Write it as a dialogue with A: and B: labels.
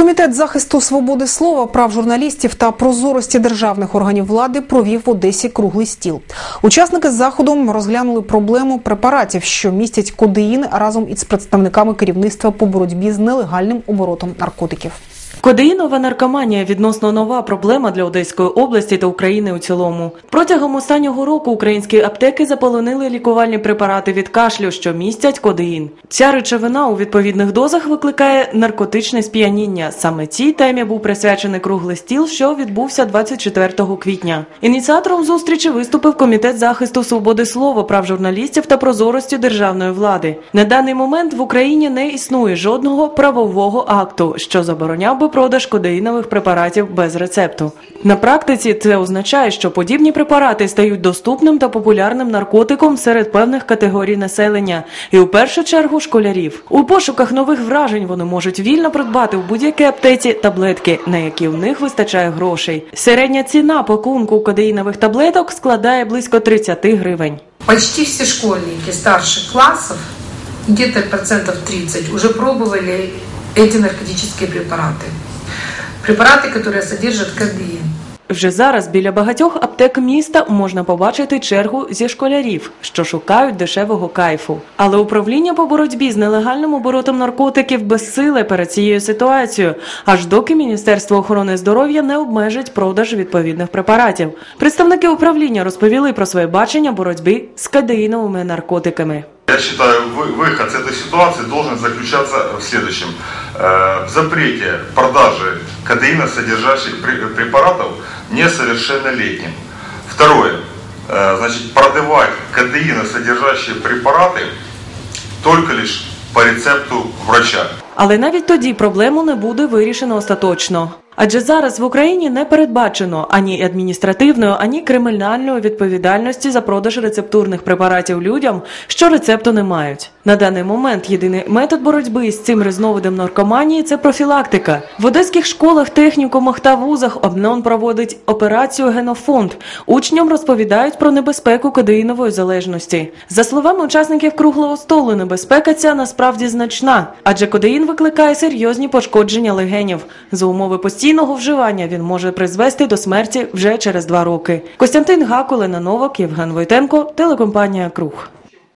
A: Комітет захисту свободи слова, прав журналістів та прозорості державних органів влади провів в Одесі круглий стіл. Учасники заходом розглянули проблему препаратів, що містять кодеїн разом із представниками керівництва по боротьбі з нелегальним оборотом наркотиків.
B: Кодеїнова наркоманія відносно нова проблема для Одеської області та України у цілому. Протягом останнього року українські аптеки заполонили лікувальні препарати від кашлю, що містять кодеїн. Ця речовина у відповідних дозах викликає наркотичне сп'яніння. Саме цій темі був присвячений круглий стіл, що відбувся 24 квітня. Ініціатором зустрічі виступив комітет захисту свободи слова, прав журналістів та прозорості державної влади. На даний момент в Україні не існує жодного правового акту, що забороняв би продаж кодеїнових препаратів без рецепту. На практиці це означає, що подібні препарати стають доступним та популярним наркотиком серед певних категорій населення, і у першу чергу школярів. У пошуках нових вражень вони можуть вільно придбати в будь-якій аптеці таблетки, на які в них вистачає грошей. Середня ціна пакунку кодеїнових таблеток складає близько 30 гривень.
C: Почти все школьники старших классов, где-то процентов 30, уже пробовали эти наркотические препараты. Препараты, которые содержат кодеин.
B: Вже зараз біля багатьох аптек міста можна побачити чергу зі школярів, що шукають дешевого кайфу. Але управління по боротьбі з нелегальним оборотом наркотиків безсиле перед цією ситуацією, аж доки Міністерство охорони здоров'я не обмежить продаж відповідних препаратів. Представники управління розповіли про своє бачення боротьби з кадеїновими наркотиками.
D: Я считаю, вы- выход с этой ситуации должен заключаться в следующем. Э, В запрете продажи кадеина содержащих пре- препаратов несовершеннолетним. Второе. Э, Значит, продавать кадеина содержащие препараты только лишь по рецепту врача.
B: Але навіть тоді проблему не буде вирішено остаточно. Адже зараз в Україні не передбачено ані адміністративної, ані кримінальної відповідальності за продаж рецептурних препаратів людям, що рецепту не мають. На даний момент єдиний метод боротьби з цим різновидом наркоманії це профілактика. В одеських школах, технікумах та вузах обнон проводить операцію Генофонд. Учням розповідають про небезпеку кодеїнової залежності. За словами учасників круглого столу, небезпека ця насправді значна, адже кодеїн викликає серйозні пошкодження легенів. За умови постійного вживання він може призвести до смерті вже через два роки. Костянтин Гакулина Новак, Євген Войтенко, телекомпанія Круг.